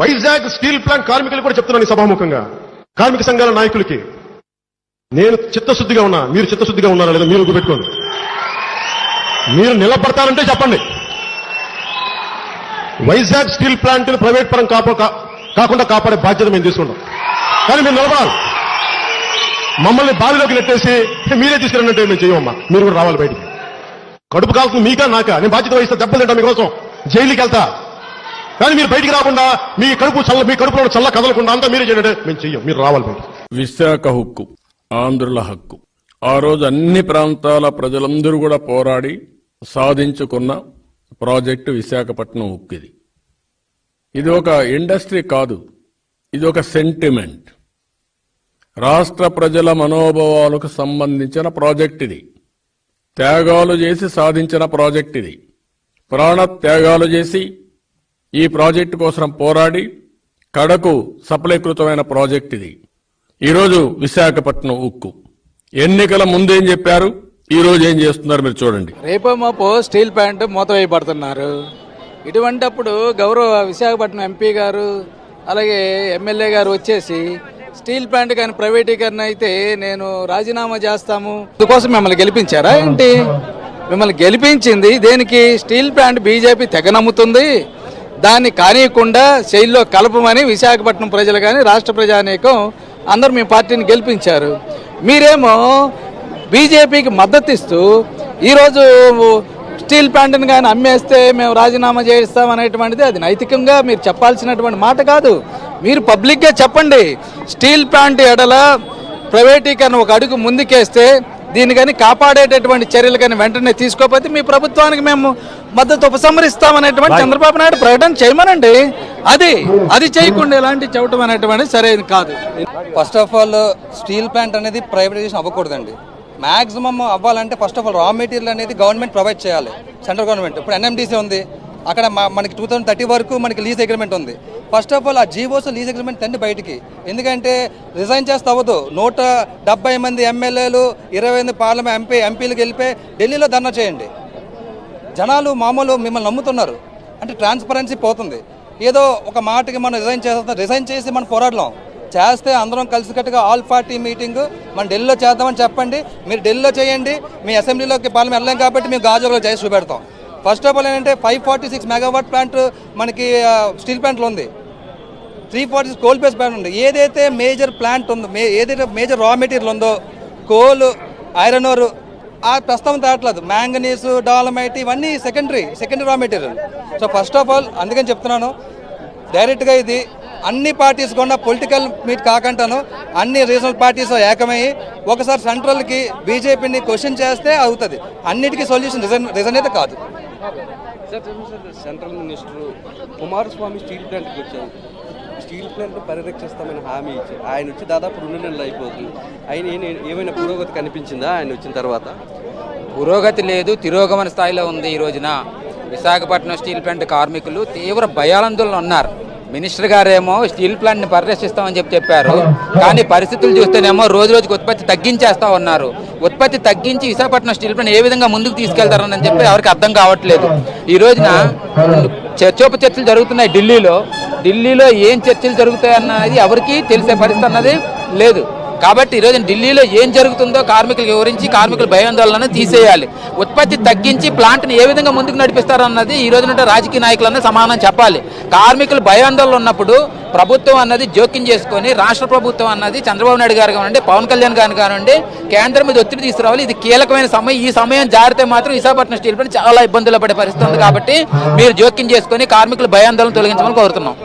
Vizag steel plant కార్మికులు కూడా చెప్తున్నాను సభాముఖంగా. కార్మిక సంఘాల నాయకులకి. నేను చిత్తశుద్ధిగా ఉన్నా మీరు చిత్తశుద్ధిగా ఉన్నారా లేదా మీరు గుర్తుపెట్టుకోండి. మీరు నిలబడతారంటే చెప్పండి. వైజాగ్ స్టీల్ ప్లాంట్ ప్రైవేట్ పరం కాప కాకుండా కాపాడే బాధ్యత మేము తీసుకున్నాం కానీ మీరు నిలబడాలి. మమ్మల్ని బావిలోకి నెట్టేసి మీరే తీసుకురంటే మేము చేయమమ్మా. మీరు కూడా రావాలి బయటికి. కడుపు కాల్సింది మీకా నాకా? నేను బాధ్యత వహిస్తా దెబ్బలు తింటా మీకోసం. జైలుకి వెళ్తా కానీ మీరు బయటికి రాకుండా మీ కడుపు చల్ల మీ కడుపులో చల్ల కదలకుండా అంతా మీరే చేయండి. మేము చెయ్యం. మీరు రావాలి బయట విశాఖ హక్కు ఆంధ్రుల హక్కు. ఆ రోజు అన్ని ప్రాంతాల ప్రజలందరూ కూడా పోరాడి సాధించుకున్న ప్రాజెక్టు విశాఖపట్నం హక్కు ఇది. ఇది ఒక ఇండస్ట్రీ కాదు. ఇది ఒక సెంటిమెంట్. రాష్ట్ర ప్రజల మనోభావాలకు సంబంధించిన ప్రాజెక్ట్ ఇది. త్యాగాలు చేసి సాధించిన ప్రాజెక్ట్ ఇది. ప్రాణ త్యాగాలు చేసి ఈ ప్రాజెక్టు కోసం పోరాడి కడకు సఫలీకృతమైన ప్రాజెక్ట్ ఇది. ఈరోజు విశాఖపట్నం ఉక్కు. ఎన్నికల ముందేం చెప్పారు? ఈ రోజు ఏం చేస్తున్నారు మీరు చూడండి. రేపో మాపో స్టీల్ ప్లాంట్ మూతవేయబడుతున్నారు. ఇటువంటప్పుడు గౌరవ విశాఖపట్నం ఎంపీ గారు అలాగే ఎమ్మెల్యే గారు వచ్చేసి స్టీల్ ప్లాంట్ కానీ ప్రైవేటీకరణ అయితే నేను రాజీనామా చేస్తాము. అందుకోసం మిమ్మల్ని గెలిపించారా ఏంటి? మిమ్మల్ని గెలిపించింది దేనికి? స్టీల్ ప్లాంట్ బీజేపీ తెగ నమ్ముతుంది. దాన్ని కానీయకుండా శైలిలో కలపమని విశాఖపట్నం ప్రజలు కానీ రాష్ట్ర ప్రజానీకం అందరూ మీ పార్టీని గెలిపించారు. మీరేమో బీజేపీకి మద్దతు ఇస్తూ ఈరోజు స్టీల్ ప్లాంట్ని కానీ అమ్మేస్తే మేము రాజీనామా చేయిస్తాం అనేటువంటిది అది నైతికంగా మీరు చెప్పాల్సినటువంటి మాట కాదు. మీరు పబ్లిక్గా చెప్పండి. స్టీల్ ప్లాంట్ ఎడల ప్రైవేటీకరణ ఒక అడుగు ముందుకేస్తే దీన్ని కానీ కాపాడేటటువంటి చర్యలు కానీ వెంటనే తీసుకోకపోతే మీ ప్రభుత్వానికి మేము మద్దతు ఉపసంహరిస్తామనేటువంటి చంద్రబాబు నాయుడు ప్రకటన చేయమనండి. అది అది చేయకుండా ఇలాంటి చెప్పడం అనేటువంటిది సరైనది కాదు. First of all steel plant అనేది ప్రైవేటైజేషన్ అవ్వకూడదండి. మాక్సిమం అవ్వాలంటే first of all raw material అనేది గవర్నమెంట్ ప్రొవైడ్ చేయాలి. సెంట్రల్ గవర్నమెంట్ ఇప్పుడు ఎన్ఎండిసి ఉంది. అక్కడ మనకి టూ థౌసండ్ థర్టీ వరకు మనకి లీజ్ అగ్రిమెంట్ ఉంది. ఫస్ట్ ఆఫ్ ఆల్ ఆ జీవోస్ లీజ్ అగ్రిమెంట్ తండ్రి బయటికి. ఎందుకంటే రిజైన్ చేస్తే అవ్వదు. నూట డెబ్బై మంది ఎమ్మెల్యేలు ఇరవై ఎనిమిది పార్లమెంట్ ఎంపీ ఎంపీలకు వెళ్ళిపోయి ఢిల్లీలో ధర్నా చేయండి. జనాలు మామూలు మిమ్మల్ని నమ్ముతున్నారు. అంటే ట్రాన్స్పరెన్సీ పోతుంది. ఏదో ఒక మాటకి మనం రిజైన్ చేస్తాం రిజైన్ చేసి మనం పోరాడలేం. చేస్తే అందరం కలిసికట్టుగా ఆల్ పార్టీ మీటింగ్ మనం ఢిల్లీలో చేద్దామని చెప్పండి. మీరు ఢిల్లీలో చేయండి. మీ అసెంబ్లీలోకి పార్లమెంట్ వెళ్ళాం కాబట్టి మేము గాజులో చేసి చూపెడతాం ఫస్ట్ ఆఫ్ ఆల్ ఏంటంటే five forty six megawatt plant మనకి స్టీల్ ప్లాంట్లో ఉంది. Three forty six coal base plant ఉంది. ఏదైతే మేజర్ ప్లాంట్ ఉందో మే ఏదైతే మేజర్ రా మెటీరియల్ ఉందో కోల్ ఐరన్ ఓర్ ఆ ప్రస్తుతం తేట్లేదు. మ్యాంగనీస్ డాలమైట్ ఇవన్నీ secondary secondary raw material so first of all అందుకని చెప్తున్నాను డైరెక్ట్గా ఇది అన్ని పార్టీస్ కూడా పొలిటికల్ మీట్ కాకంటాను అన్ని రీజనల్ పార్టీస్ ఏకమయ్యి ఒకసారి సెంట్రల్కి బీజేపీని క్వశ్చన్ చేస్తే అవుతుంది. అన్నిటికీ సొల్యూషన్ రిజన్ రిజన్ అయితే కాదు. సెంట్రల్ మినిస్టర్ కుమారస్వామి స్టీల్ ప్లాంట్కి వచ్చారు. స్టీల్ ప్లాంట్ పరిరక్షిస్తామని హామీ ఇచ్చారు. ఆయన వచ్చి దాదాపు రెండు నెలలు అయిపోతుంది. ఆయన ఏమైనా పురోగతి కనిపించిందా ఆయన వచ్చిన తర్వాత? పురోగతి లేదు తిరోగమన స్థాయిలో ఉంది ఈ రోజున. విశాఖపట్నం స్టీల్ ప్లాంట్ కార్మికులు తీవ్ర భయాందోళన ఉన్నారు. మినిస్టర్ గారేమో స్టీల్ ప్లాంట్ని పరిరక్షిస్తామని చెప్పి చెప్పారు. కానీ పరిస్థితులు చూస్తేనేమో రోజు రోజుకి ఉత్పత్తి తగ్గించేస్తా ఉన్నారు. ఉత్పత్తి తగ్గించి విశాఖపట్నం స్టీల్ ప్లాంట్ ఏ విధంగా ముందుకు తీసుకెళ్తారని చెప్పి ఎవరికి అర్థం కావట్లేదు. ఈ రోజున చర్చోప చర్చలు జరుగుతున్నాయి ఢిల్లీలో. ఢిల్లీలో ఏం చర్చలు జరుగుతాయన్నది ఎవరికి తెలిసే పరిస్థితి అన్నది లేదు. కాబట్టి ఈరోజు ఢిల్లీలో ఏం జరుగుతుందో కార్మికులు వివరించి కార్మికుల భయాందోళన తీసేయాలి. ఉత్పత్తి తగ్గించి ప్లాంట్ని ఏ విధంగా ముందుకు నడిపిస్తారన్నది ఈ రోజున రాజకీయ నాయకులన్నీ సమానం చెప్పాలి. కార్మికులు భయాందోళన ఉన్నప్పుడు ప్రభుత్వం అన్నది జోక్యం చేసుకొని రాష్ట్ర ప్రభుత్వం అన్నది చంద్రబాబు నాయుడు గారు కానివ్వండి పవన్ కళ్యాణ్ గారు కానివ్వండి కేంద్రం మీద ఒత్తిడి తీసుకురావాలి. ఇది కీలకమైన సమయం. ఈ సమయం జారితే మాత్రం విశాఖపట్నం స్టీల్ పని చాలా ఇబ్బందులు పడే పరిస్థితి ఉంది కాబట్టి మీరు జోక్యం చేసుకొని కార్మికుల భయాందోళన తొలగించమని కోరుతున్నాం.